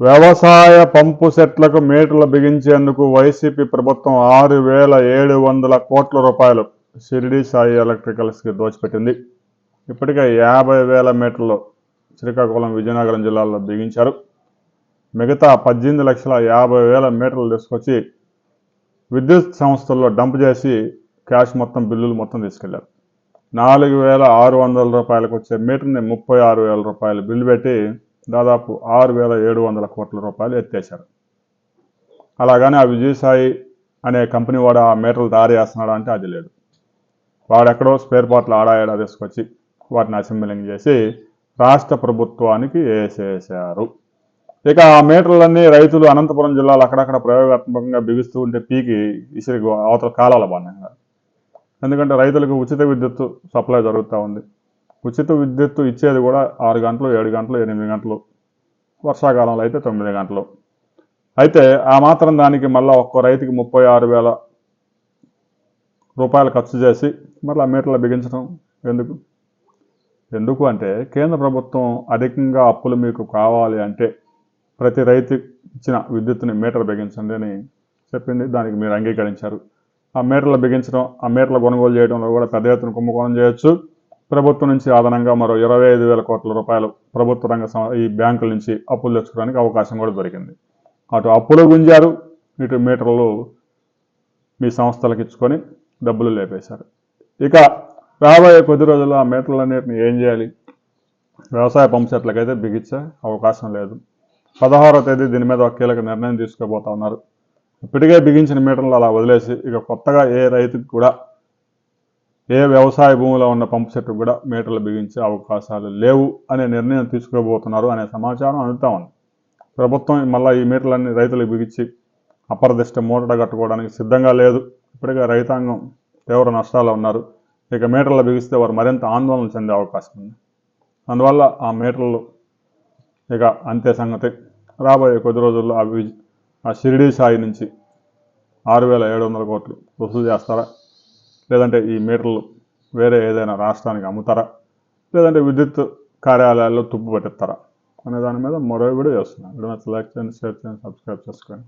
వ్యవసాయ పంపు సెట్లకు మీటర్లు బిగించేందుకు వైసీపీ ప్రభుత్వం ఆరు వేల ఏడు వందల కోట్ల రూపాయలు షిరిడి సాయి ఎలక్ట్రికల్స్కి దోచిపెట్టింది. ఇప్పటికే యాభై వేల మీటర్లు శ్రీకాకుళం విజయనగరం జిల్లాల్లో బిగించారు. మిగతా పద్దెనిమిది లక్షల యాభై వేల మీటర్లు తీసుకొచ్చి విద్యుత్ సంస్థల్లో డంప్ చేసి క్యాష్ మొత్తం బిల్లులు మొత్తం తీసుకెళ్ళారు. నాలుగు వేల ఆరు వందల రూపాయలకు వచ్చే మీటర్ని ముప్పై ఆరు వేల రూపాయలు బిల్లు పెట్టి దాదాపు ఆరు వేల ఏడు వందల కోట్ల రూపాయలు ఎత్తేశారు. అలాగని ఆ విజయసాయి అనే కంపెనీ వాడు ఆ మీటర్లు తయారు చేస్తున్నాడు అంటే అది లేదు. వాడెక్కడో స్పేర్ పార్ట్లు ఆడాయడా తీసుకొచ్చి వాటిని అసెంబ్లింగ్ చేసి రాష్ట్ర ప్రభుత్వానికి వేసేశారు ఇక ఆ మీటర్లన్నీ రైతులు అనంతపురం జిల్లాలో అక్కడక్కడ ప్రయోగాత్మకంగా బిగుస్తూ ఉంటే పీకి ఇసిరి అవతల కాలాల బాగా ఎందుకంటే రైతులకు ఉచిత విద్యుత్ సప్లై జరుగుతూ ఉంది. ఉచిత విద్యుత్ ఇచ్చేది కూడా ఆరు గంటలు ఏడు గంటలు ఎనిమిది గంటలు. వర్షాకాలంలో అయితే తొమ్మిది గంటలు. అయితే ఆ మాత్రం దానికి మళ్ళీ ఒక్కో రైతుకి ముప్పై ఆరు వేల రూపాయలు ఖర్చు చేసి మళ్ళీ ఆ మీటర్లు బిగించడం ఎందుకు? ఎందుకు అంటే కేంద్ర ప్రభుత్వం అధికంగా అప్పులు మీకు కావాలి అంటే ప్రతి రైతు ఇచ్చిన విద్యుత్తుని మీటర్ బిగించండి అని చెప్పింది. దానికి మీరు అంగీకరించారు. ఆ మీటర్లు బిగించడం ఆ మీటర్లు కొనుగోలు చేయడంలో కూడా పెద్ద ఎత్తున కుంభకోణం చేయొచ్చు. ప్రభుత్వం నుంచి అదనంగా మరో ఇరవై ఐదు వేల కోట్ల రూపాయలు ప్రభుత్వ రంగ ఈ బ్యాంకుల నుంచి అప్పులు తెచ్చుకోవడానికి అవకాశం కూడా దొరికింది. అటు అప్పులు గుంజారు ఇటు మీటర్లు మీ సంస్థలకు ఇచ్చుకొని డబ్బులు లేపేశారు. ఇక రాబోయే కొద్ది రోజుల్లో ఆ మీటర్లన్నిటిని ఏం చేయాలి? వ్యవసాయ పంప్ సెట్లకైతే బిగించే అవకాశం లేదు. పదహారో తేదీ దీని మీద ఒక కీలక నిర్ణయం తీసుకోబోతా ఉన్నారు. ఇప్పటికే బిగించిన మీటర్లు అలా వదిలేసి ఇక కొత్తగా ఏ రైతుకి కూడా ఏ వ్యవసాయ భూమిలో ఉన్న పంపు సెట్టు కూడా మీటర్లు బిగించే అవకాశాలు లేవు అనే నిర్ణయం తీసుకోబోతున్నారు అనే సమాచారం అందుతా ఉంది. ప్రభుత్వం మళ్ళీ ఈ మీటర్లన్నీ రైతులకు బిగించి అపరదిష్ట మూటట కట్టుకోవడానికి సిద్ధంగా లేదు. ఇప్పటికే రైతాంగం తీవ్ర నష్టాలు ఉన్నారు. ఇక మీటర్లు బిగిస్తే వారు మరింత ఆందోళన చెందే అవకాశం ఉంది. అందువల్ల ఆ మీటర్లు ఇక అంతే సంగతి. రాబోయే కొద్ది రోజుల్లో ఆ షిరిడీ సాయి నుంచి ఆరు వేల ఏడు వందల కోట్లు వసూలు చేస్తారా? లేదంటే ఈ మీటర్లు వేరే ఏదైనా రాష్ట్రానికి అమ్ముతారా? లేదంటే విద్యుత్ కార్యాలయాల్లో తుప్పు పట్టిస్తారా? అనే దాని మీద మరో వీడియో చేస్తున్నాను. వీడియో నచ్చితే లైక్ చేయండి షేర్ చేయండి సబ్స్క్రైబ్ చేసుకోండి